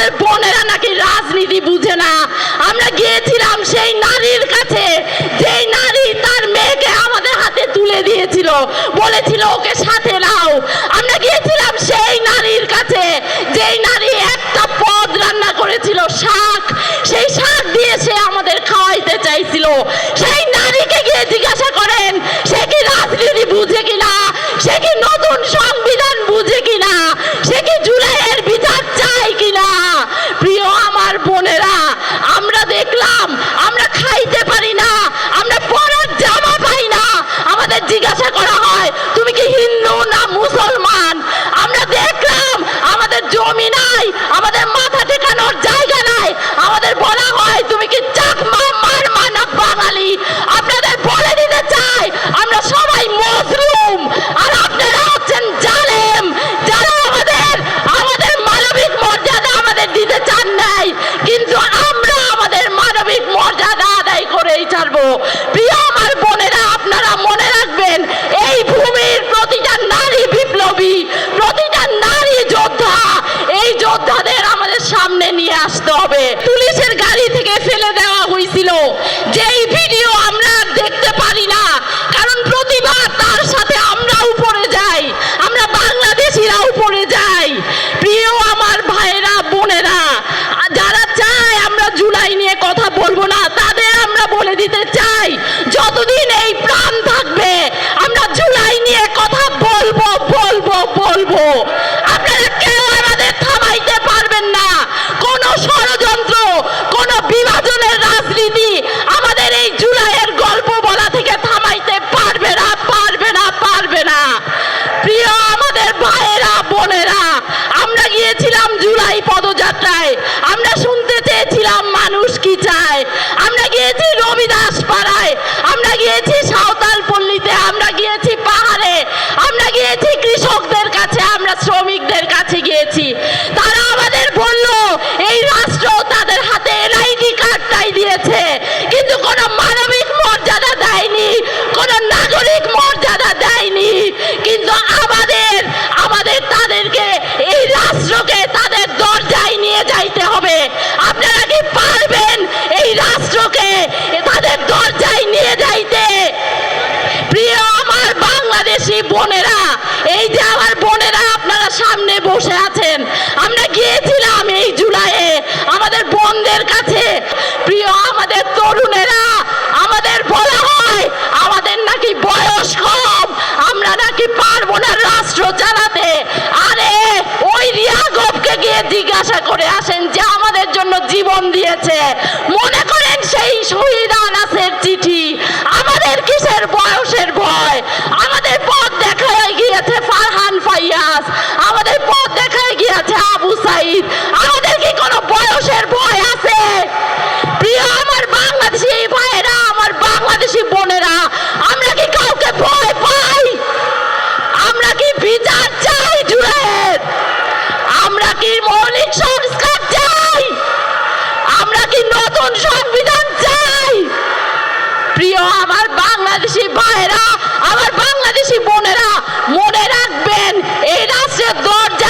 আমাদের বোনেরা নাকি রাজনীতি বুঝে না। আমরা গিয়েছিলাম সেই নারীর কাছে। যেই নারী তার মেয়েকে আমাদের হাতে তুলে দিয়েছিল। বলেছিল, ওকে সাথে নাও। আমরা গিয়েছিলাম সেই নারীর কাছে। যেই নারী একটা পদ রান্না করেছিল, শাক। সেই শাক দিয়ে সে আমাদের খাওয়াইতে চাইছিল। সেই বলে দিতে চাই, যতদিন এই প্রাণ থাকবে, আমরা জুলাই নিয়ে কথা বলব বলব বলব। আপনারা কেউ আমাদের থামাইতে পারবেন না। কোন ষড়যন্ত্র, কোন বিভাজনের রাজনীতি আমাদের এই জুলাইয়ের গল্প বলা থেকে থামাইতে পারবে না পারবে না পারবে না। প্রিয় আমাদের ভাইয়েরা, বোনেরা, আমরা গিয়েছিলাম জুলাই পদযাত্রায়। গিয়েছি সাঁওতাল পল্লীতে, আমরা গিয়েছি পাহাড়ে, আমরা গিয়েছি কৃষকদের কাছে, আমরা শ্রমিকদের কাছে গিয়েছি। তারা আমাদের বলল, এই রাষ্ট্র তাদের হাতে এনআইডি কার্ডটাই দিয়েছে, কিন্তু কোনো মানবিক মর্যাদা দেয়নি, কোনো নাগরিক মর্যাদা দেয়নি, কিন্তু আমাদের আমাদের তাদেরকে, এই রাষ্ট্রকে তাদের দরজায় নিয়ে যাইতে হবে আপনারা কি পারবেন এই রাষ্ট্রকে তাদের দরজায় নিয়ে যাইতে প্রিয় আমার বাংলাদেশি বোনেরা এই যে আমার বোনেরা আপনারা সামনে বসে আছেন আমরা গিয়েছিলাম এই জুলাইয়ে আমাদের বোনদের কাছে প্রিয় আমাদের তরুণেরা আমাদের বলা হয় আমাদের নাকি বয়স কম আমরা নাকি পারব রাষ্ট্র চালাতে আরে ওই রিয়াগবকে গিয়ে জিজ্ঞাসা করে আসেন যে আমাদের জন্য জীবন দিয়েছে। মনে করেন সেই শহীদ আনাসের চিঠি, আমাদের কিসের বয়সের ভয়? আমাদের পথ দেখায় গিয়েছে ফারহান ফাইয়াস আমাদের পথ দেখায় গিয়েছে আবু সাইদ আমাদের কি কোনো বয়সের ভয় আছে প্রিয় আমার বাংলাদেশি ভাইয়েরা আমার বাংলাদেশি বোনেরা আমরা কি কাউকে ভয় পাই আমরা কি বিচার চাই জুড়ের আমরা কি মৌলিক সংস্কার চাই আমরা কি নতুন সংবিধান চাই আমার বাংলাদেশি ভাইরা আমার বাংলাদেশি বোনেরা মনে রাখবেন এই রাষ্ট্রের দরজায়